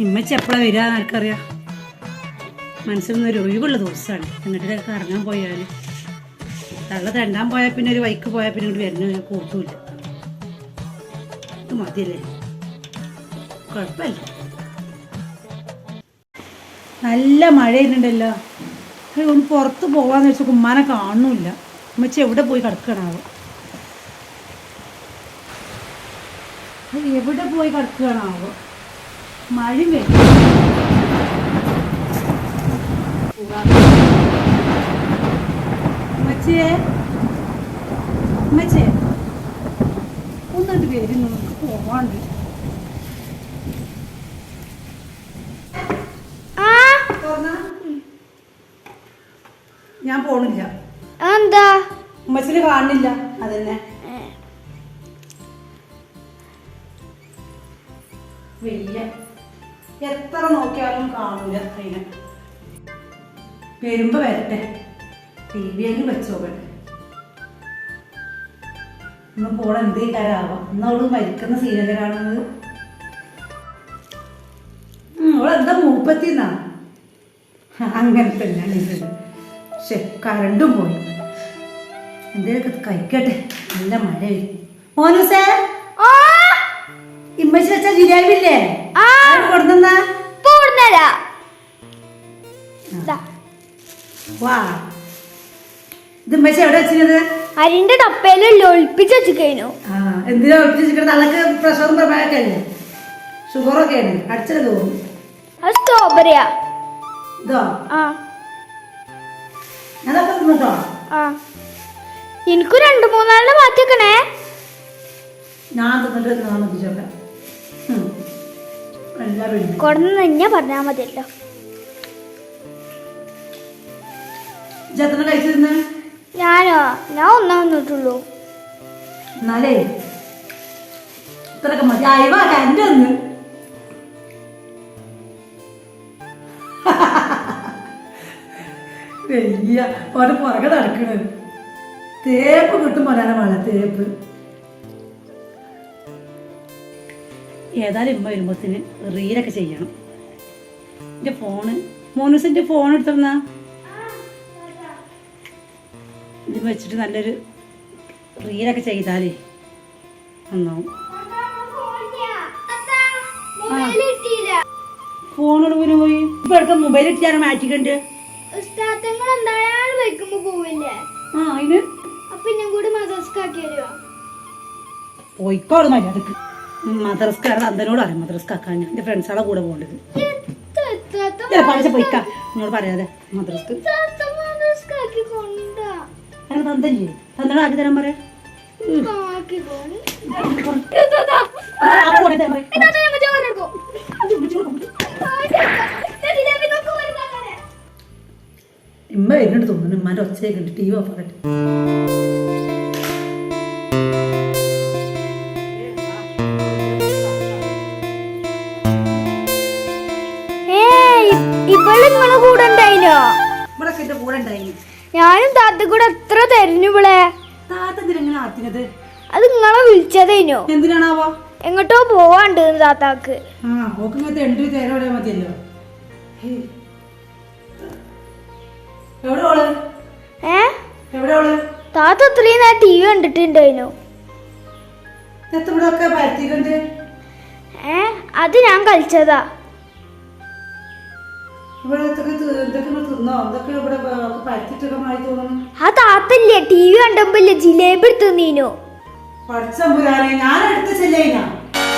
ഉമ്മച്ചി എപ്പോഴാണ് വരിക ആർക്കറിയാം. മനസ്സിലൊന്നും ഒരു ഒഴിവുള്ള ദിവസമാണ്. എന്നിട്ട് കറങ്ങാൻ പോയാൽ തള്ള തെണ്ടാൻ പോയാൽ പിന്നെ ഒരു വൈക്ക് പോയാൽ പിന്നെ ഇങ്ങോട്ട് വരുന്ന കൂട്ടൂല്ല. കൂട്ടൂല ഇത് മതിയല്ലേ? കുഴപ്പമില്ല. നല്ല മഴ ഇരുന്നുണ്ടല്ലോ ഏയ് ഒന്ന് പുറത്ത് പോവാന്ന് വെച്ചാൽ കുമ്മാനെ കാണുന്നില്ല ഉമ്മച്ചി എവിടെ പോയി കിടക്കണാവോ എവിടെ പോയി കിടക്കുകയാണാവോ മഴ വരും. ഉമ്മച്ചിയെ ഉമ്മച്ചിയെ ഒന്നിട്ട് വരുന്നു നമുക്ക് പോവാണ്ട്. ഞാൻ പോണില്ല. എന്താ ഉമ്മച്ചിനെ കാണില്ല അതന്നെ. വയ്യ. എത്ര നോക്കിയാലും കാണൂല അതിനെ വരുമ്പോ വരട്ടെ. ടി വി എങ്കിലും വെച്ചോക്കട്ടെ ഇന്ന് പോളെ എന്തേ കരാവാം ഇന്ന് അവൾ മരിക്കുന്ന സീനകരാണത് അവളെന്താ മൂപ്പത്തിന്നാ അങ്ങനെ തന്നെയാണ് ഇത് പക്ഷെ കരണ്ടും പോയി. എന്തേലൊക്കെ കഴിക്കട്ടെ. നല്ല മഴ വരും മോനുസേ! ഇമ്മച്ചി വെച്ച ജിലേബില്ലേ ആ. കൊടുന്നാ പൂർണരാ വാ. ഇത് ഇമ്മച്ചി എവിടെ വെച്ചിരുന്നത് അരിന്റെ ടപ്പയിലല്ലോ ഒളിപ്പിച്ച് വെച്ച് എന്തിനാ ആ എന്തിനാ അതൊക്കെ പ്രഷറും പ്രമേയൊക്കെ അല്ലേ? ഷുഗറൊക്കെ ആണ് അടിച്ചത് തോന്നും അത് സ്ട്രോബെറിയാ ഇതോ? ആ. അതൊക്കെ തിന്നിട്ടോ? ആ. എനിക്ക് രണ്ട് മൂന്നാളിനെ മാറ്റിക്കണേ ഞാൻ തിന്നിട്ട് ഉണ്ട്. കൊടുന്ന് തന്നെ പറഞ്ഞാ മതിയല്ലോ. ഞാനോ? ഞാൻ ഒന്നാ വന്നിട്ടുള്ളൂ. എന്നാലേ ഇത്രയൊക്കെ മതി. അയവാ കരണ്ട് ഒന്ന്. വലിയ ഓരോ പുറകെ നടക്കണ. തേപ്പ് കിട്ടും പോലാണ് മഴ തേപ്പ്. ഏതായാലും ഇമ്മ വരുമ്പോത്തിന് റീലൊക്കെ ചെയ്യണം. എന്റെ ഫോണ്. മോനൂസിന്റെ ഫോൺ എടുത്തിരുന്നാ ഇത് വെച്ചിട്ട് നല്ലൊരു റീലൊക്കെ ചെയ്താലേ നന്നാവും. ഫോണോട് പോലും പോയി. ഇപ്പൊ എടുക്കാൻ മൊബൈൽ ഇട്ടാണ് മാറ്റിക്കണ്ട് ആ അതിന് അപ്പൊ ഇന്നും കൂടി മദർസ്കാക്കി വരുമോ പോയിക്കോട് മര്യാദയ്ക്ക്. മദ്രസ്കാരുടെ അന്തനോട് അറിയാം മദ്രസ്കാക്കാൻ. എന്റെ ഫ്രണ്ട്സുകളെ കൂടെ പോകേണ്ടത്. പോയിക്കാ. എന്നോട് പറയാതെ മദ്രസ്ക്ക്. തന്തല്ലേ ആക്കി തരാൻ പറയാം. ഇമ്മ വരുന്നുണ്ട് തോന്നുന്നു. ഇമ്മാന്റെ ഒച്ചയൊക്കെ ഉണ്ട്. ടി വി ഓഫ് ആക്കട്ടെ. ഇവൾ നിങ്ങളെ കൂടെ ഉണ്ടായിനോ? കൂടെ ഉണ്ടായി ഞാനും താത്ത കൂടെ എത്ര തെരഞ്ഞു ഇവളെ? താത്ത എന്തിനെങ്ങനെ ആത്തിനത്? അത് നിങ്ങളെ വിളിച്ചതേനോ? എന്തിനാണാവോ? എങ്ങോട്ടോ പോവാണ്ട് താത്താക്ക്. ആ ഓക്ക് ഇങ്ങനത്തെ എൻട്രി തേരോടെ മതിയല്ലോ. എവിടെ ഓൾ ഏ? എവിടെ ഓൾ താത്ത അത്രയും നേരം ടി വി കണ്ടിട്ടുണ്ടായിനു? ഏ? അത് ഞാൻ കളിച്ചതാ. ഇവിടെ ഇതൊക്കെ തിന്നോ? ഇതൊക്കെ തോന്നുന്നു. ആ താത്തല്ലേ ടി വി കണ്ടപ്പോല്ലേ ജിലേബി എടുത്ത് നീനു പഠിച്ചമ്പുരാനെ ഞാൻ എടുത്ത ചെല്ലൈനാ?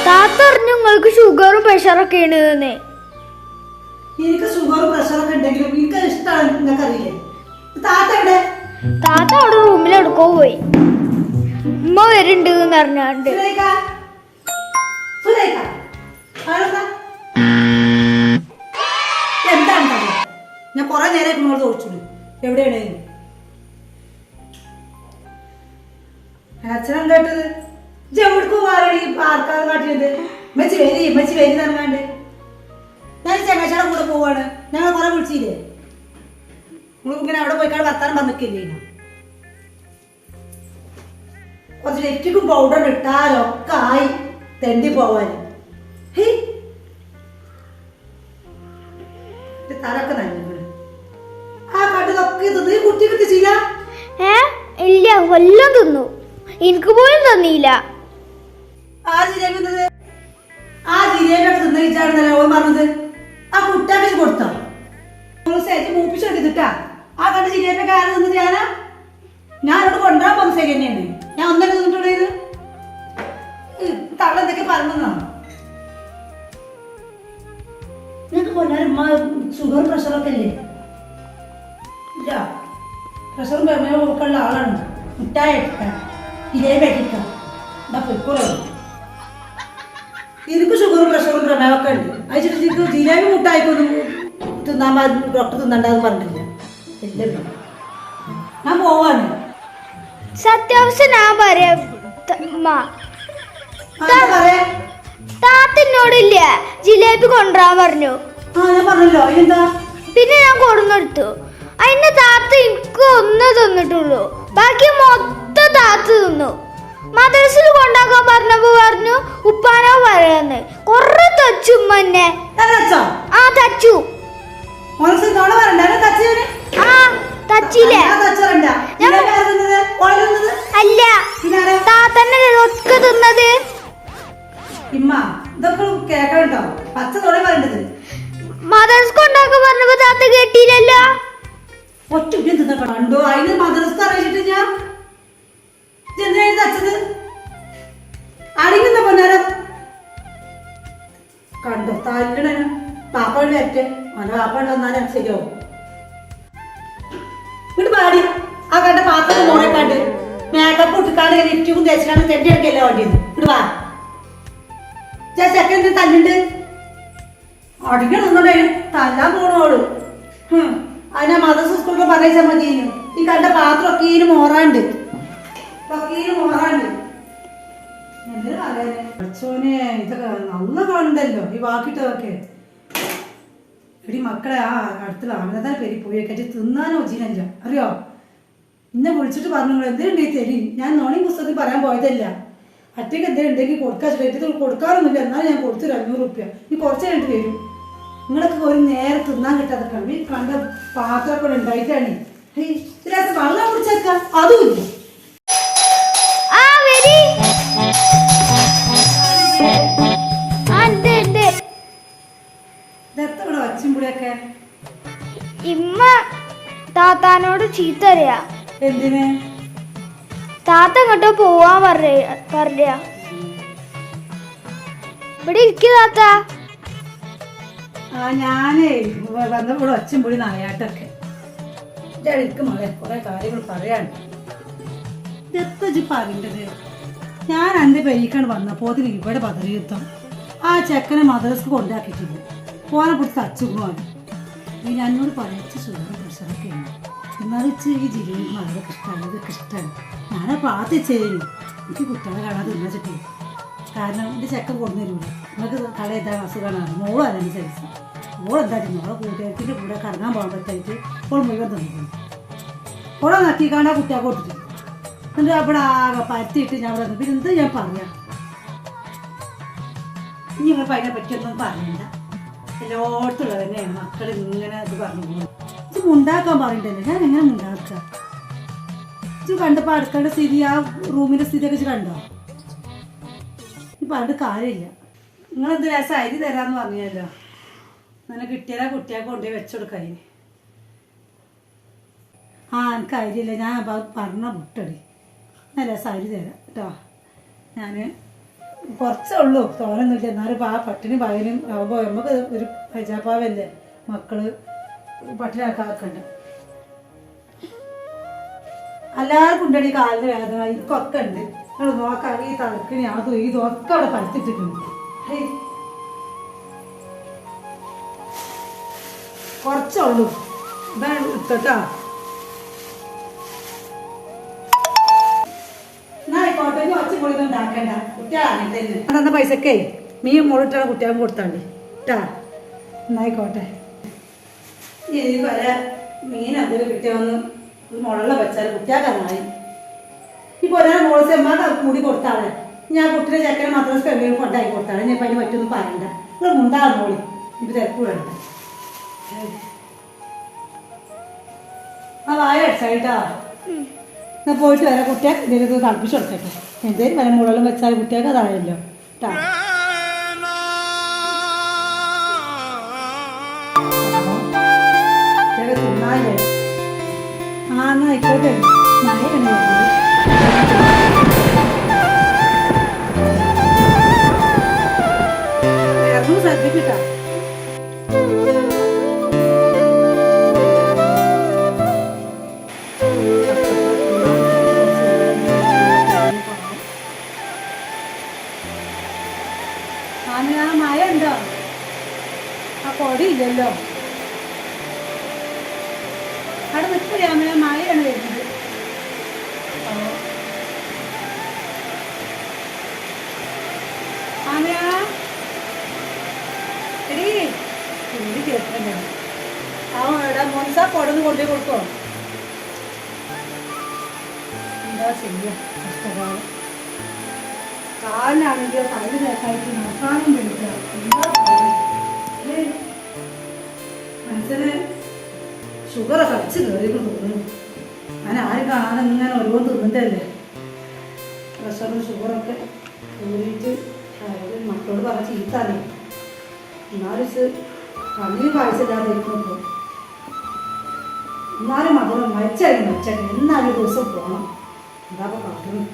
താത്ത പറഞ്ഞു നിങ്ങൾക്ക് ഷുഗറും പ്രഷറൊക്കെ ആണ് എനിക്ക് ഷുഗറും പ്രഷറൊക്കെ ഉണ്ടെങ്കിലും എനിക്ക് ഇഷ്ടമാണ് നിങ്ങൾക്കറിയില്ലേ? താത്ത എവിടെ? താത്ത അവിടെ റൂമിൽ എടുക്കോ പോയി. ഉമ്മ വരുന്നുണ്ട് എന്ന് പറഞ്ഞാണ്ട്. സുരേഖ. സുരേഖ. ഞാൻ കുറെ നേരം നിങ്ങൾ ചോദിച്ചു എവിടെയാണ്? അച്ഛനും കേട്ടത് ജവിടുക്ക് പോകാറാണ് ഈ ആൾക്കാർ കാട്ടിയത്? മെച്ചി വരി മെച്ചി വരി നടക്കാണ്ട് ഞാൻ ചങ്ങാച്ചയുടെ കൂടെ പോവാണ്. ഞങ്ങൾ കുറെ വിളിച്ചില്ലേ? നിങ്ങൾ ഇങ്ങനെ അവിടെ പോയിക്കാണ്ട് വർത്താനം പറഞ്ഞിട്ടില്ലേ കുറച്ച് ലിപ്റ്റിക്കും പൗഡർ ഇട്ടാലൊക്കെ ആയി തെണ്ടി പോവാൻ. തലൊക്കെ തിന്നില്ല വല്ലതും തിന്നു. എനിക്ക് പോലും ജിലേബി തിന്നത്. ആ കൊടുത്തോ? ആ ഞാൻ ഞാൻ ഇല്ലേ? ഇല്ല. പ്രഷറും പ്രമേഹവും ഒക്കെ ഉള്ള ആളാണ്. മുട്ടായ ജിലേബി അടിക്കാം എന്താ പൊയ്ക്കോളൂ. എനിക്ക് ഷുഗറും പ്രഷറും പ്രമേഹമൊക്കെ ഉണ്ട്. അയച്ചിട്ട് എനിക്ക് ജിലേബി മുട്ടായിക്കൊന്നും തിന്നാൻ ഡോക്ടർ തിന്നണ്ടെന്ന് പറഞ്ഞിട്ടില്ല. ഇല്ല പിന്നെ. ഞാൻ പോവാണ്. സത്യാവസ്ഥ ഞാൻ പറയാം. ത- ഉമ്മ. ആ, എന്താ പറയാ. താത്ത എന്നോടില്ല. ജിലേബി കൊണ്ടുവരാൻ പറഞ്ഞു. പറഞ്ഞല്ലോ. പിന്നെ ഞാൻ കൊടുന്നെടുത്തു. അതിന്റെ താത്ത എനിക്ക് ഒന്ന് തിന്നിട്ടുള്ളൂ. ബാക്കി മൊത്തം താത്ത തിന്നു. മദ്രസിൽ കൊണ്ടാക്കാൻ പറഞ്ഞപ്പോ പറഞ്ഞു ഉപ്പാനോ പറയുന്നത് കൊറേ തച്ചു തച്ചോ? ആ തച്ചു. ആ തച്ചില്ലേ അല്ല താത്തന്നെ ഒക്കെ തിന്നത്? ഇമ്മ ഇതൊക്കെ കേക്കണ്ടോ പച്ച തോണ പറയേണ്ടത് മദർസ് കൊണ്ടാക്കാൻ പറഞ്ഞപ്പോ താത്ത കേട്ടില്ലല്ലോ? ഒറ്റ തിന്ന കണ്ടോ? അതിന് മദ്രസ അറിയിച്ചിട്ട് ഞാൻ എന്തിനാണ് തച്ചത് അടിക്കുന്ന പൊന്നാരം. കണ്ടോ? തല്ലണ പാപ്പയുടെ അറ്റ മന പാപ്പയുടെ വന്നാലും ശരിയാവും. ഇവിടെ പാടി. ആ കണ്ട പാത്രം മോനെ കണ്ട്. മേക്കപ്പ് ഇട്ടിക്കാണ്ട് ലിഫ്റ്റും തേച്ചിട്ടാണ് തെറ്റി എടുക്കല്ല വേണ്ടിയത് ഇവിടെ വാ. ഞാൻ സെക്കൻഡ് തല്ലുണ്ട്. അടിക്കാൻ നിന്നോടെ തല്ലാൻ പോണോളൂ. അതിനാ മദർ സ്കൂളിൽ പറഞ്ഞാൽ മതി ഈ കണ്ട പാത്രമൊക്കെ ഇതിന് മോറാണ്ട്. ഒക്കെ ഇനി മോറാണ്ട്. എന്തിനാ പറയാനെ? പഠിച്ചോനെ ഇതൊക്കെ നല്ല കാണണ്ടല്ലോ ഈ വാക്കിട്ടതൊക്കെ. എടി മക്കളെ ആ അടുത്തുള്ള അമിതതാൻ പേര് പോയി തിന്നാനോ ജീനല്ല. അറിയോ? ഇന്നെ വിളിച്ചിട്ട് പറഞ്ഞു എന്തുണ്ടെങ്കിൽ തരി? ഞാൻ നോണി പുസ്തകത്തിൽ പറയാൻ പോയതല്ല. അറ്റയ്ക്ക് എന്തെങ്കിലും ഉണ്ടെങ്കിൽ കൊടുക്കാൻ കൊടുക്കാറൊന്നുമില്ല. എന്നാലും ഞാൻ കൊടുത്തൊരു അഞ്ഞൂറ് റുപ്യ. നീ കുറച്ച് കഴിഞ്ഞിട്ട് വരും. നിങ്ങളൊക്കെ ഒരു നേരെ തിന്നാൻ കിട്ടാതെ കളി കണ്ട പാത്രമൊക്കെ ഉണ്ടായിട്ടാണ്. ഇതിനകത്ത് വെള്ളം കുടിച്ചേക്കാം. അതുമില്ല ഉണ്ട് ഇവിടെ ഇമ്മ താത്താനോട് ചീത്ത അറിയാ എന്തിന്? താത്ത എങ്ങോട്ടോ പോവാൻ പറയ പറഞ്ഞ ഇവിടെ ഇരിക്കു താത്ത. ആ ഞാനേ വന്നപ്പോൾ ഒച്ചൻ പൊടി നായാട്ടൊക്കെ. എനിക്ക് മകളെ കുറെ കാര്യങ്ങൾ പറയാണ്ട് എത്ര ജി പറയേണ്ടത്? ഞാൻ എന്റെ പെരീക്കാണ് വന്നപ്പോൾ അതിന് ഇവിടെ പതറിയുദ്ധം ആ ചെക്കനെ മദ്രസ്ക്ക് കൊണ്ടാക്കിയിട്ടുണ്ട് പോനെ പിടിച്ച് തച്ചുകൊണ്ടാണ് ഈ എന്നോട് പറയച്ച് സുഖം പ്രശ്നമൊക്കെ ഉണ്ട് എന്നാലും ഈ ജില്ലയിൽ വളരെ ഇഷ്ടമാണ് ഇതൊക്കെ ഇഷ്ടമാണ് ഞാനാ പ്രാർത്ഥിച്ചേരും എനിക്ക് കുട്ടികളെ കാണാതെ ഉന്നച്ചിട്ടേ കാരണം എന്റെ ചെക്കൻ കൊണ്ടുവരില്ല നിങ്ങൾക്ക് കള എന്താ അസുഖമാണ്. മോളും അതനുസരിച്ച്. സൈസ് മോളെന്താ മോളെ കൂട്ടുകാരത്തിന്റെ കൂടെ കറങ്ങാൻ പറ്റായിട്ട് ഇപ്പോൾ മുഴുവൻ തന്നിട്ടുണ്ട്. ഓളെ നക്കിക്കാണ്ട് ആ കുട്ടിയെ കൊടുത്തിട്ട് എന്നിട്ട് അവിടെ ആകെ പരത്തിയിട്ട് ഞാൻ നിന്ന് പിന്നെ എന്ത് ഞാൻ പറയാം? ഇനി നിങ്ങൾ അതിനെ പറ്റിയൊന്നും പറയണ്ട. എല്ലായിടത്തുള്ളത് തന്നെയാണ്. മക്കൾ ഇങ്ങനെ ഇത് പറഞ്ഞു പോകുന്നത്. ഇത് മുണ്ടാക്കാൻ പറയണ്ടല്ലോ. ഞാൻ എങ്ങനെ മുണ്ടാക്കുക ഇത് കണ്ടപ്പോൾ അടുക്കളുടെ സ്ഥിതി ആ റൂമിന്റെ സ്ഥിതിയൊക്കെ വെച്ച് കണ്ടോ? ഈ പറഞ്ഞിട്ട് കാര്യമില്ല. നിങ്ങളെന്ത് രസം? അരി തരാന്ന് പറഞ്ഞല്ലോ അങ്ങനെ കിട്ടിയാലാ കുട്ടിയെ കൊണ്ടുപോയി വെച്ചുകൊടുക്കാൻ ആ എനിക്ക് അരിയില്ല. ഞാൻ പറഞ്ഞ മുട്ടടി. നല്ല രസം അരി തരാം. കേട്ടോ. ഞാൻ കുറച്ചേ ഉള്ളൂ. തോനൊന്നുമില്ല എന്നാലും ആ പട്ടിണി പകലും നമുക്ക് ഒരു പ്രജാപാവല്ലേ മക്കൾ പട്ടിണിയാക്കാക്കണ്ട. എല്ലാവർക്കും ഉണ്ടടി കാലിന് വേദന. എനിക്കൊക്കെ ഉണ്ട്. നിങ്ങൾ നോക്കാം ഈ തളക്കിണി അതും ഇതും ഒക്കെ അവിടെ പരത്തിട്ടിട്ടുണ്ട് കുറച്ചുള്ളൂ. ഇതാണ് എടുത്തോട്ടാ തന്ന പൈസക്കേ മീൻ മുളിട്ടാണ് കുട്ടിയാൻ കൊടുത്താണ്ട്. ഇട്ടാ എന്നായിക്കോട്ടെ ഇനി വരെ മീൻ അതിൽ കിട്ടിയൊന്ന് മുളള്ള വെച്ചാൽ കുട്ടിയാക്കാനായി ഇപ്പൊ ഒരാൾ മോൾ ചെമ്മാ കൂടി കൊടുത്താളെ ഞാൻ കുട്ടിയുടെ ചെക്കനെ മാത്രം സ്പെല്ലിൽ കൊണ്ടായി കൊടുത്താളെ ഞാൻ അതിന് പറ്റൊന്നും പറയണ്ട. നിങ്ങൾ മുണ്ടാ മോളി. ഇപ്പൊ തിരക്ക് വേണ്ട. ആ വായ അടിച്ചായിട്ടാ. ഞാൻ പോയിട്ട് വരാം. കുട്ടിയെ ഇതിലേക്ക് തണുപ്പിച്ച് കൊടുക്കട്ടെ എന്തേലും വരാൻ മുകളിലും വെച്ചാൽ കുട്ടിയൊക്കെ അതായല്ലോ കേട്ടാ ആ എന്നാ ആയിക്കോട്ടെ. മഴ തന്നെ Luz é digital. മോൻസ കൊടന്ന് കൊണ്ടു കൊടുക്കോ എന്താ ചെയ്യാ? കഷ്ടകാലം കാലിനാണെങ്കിൽ കല്ല് കേട്ടായിട്ട് നോക്കാനും പറയുക? മനസ്സിന് ഷുഗർ കടിച്ച് കയറിയെന്ന് തോന്നുന്നു. ഞാൻ ആരും കാണാതെ ഇങ്ങനെ ഓരോന്ന് തിന്നിട്ടല്ലേ പ്രഷറും ഷുഗറൊക്കെ കൂടിയിട്ട് മക്കളോട് പറഞ്ഞ ചീത്ത അറിയും എന്നാലും കണ്ണിന് കാഴ്ചയില്ലാതെ ഇരിക്കുമ്പോൾ എന്നാലും മധുരം മരിച്ചായി മരിച്ചട്ടെ എന്നാലും ഒരു ദിവസം പോകണം എന്താ പറയുന്നത്?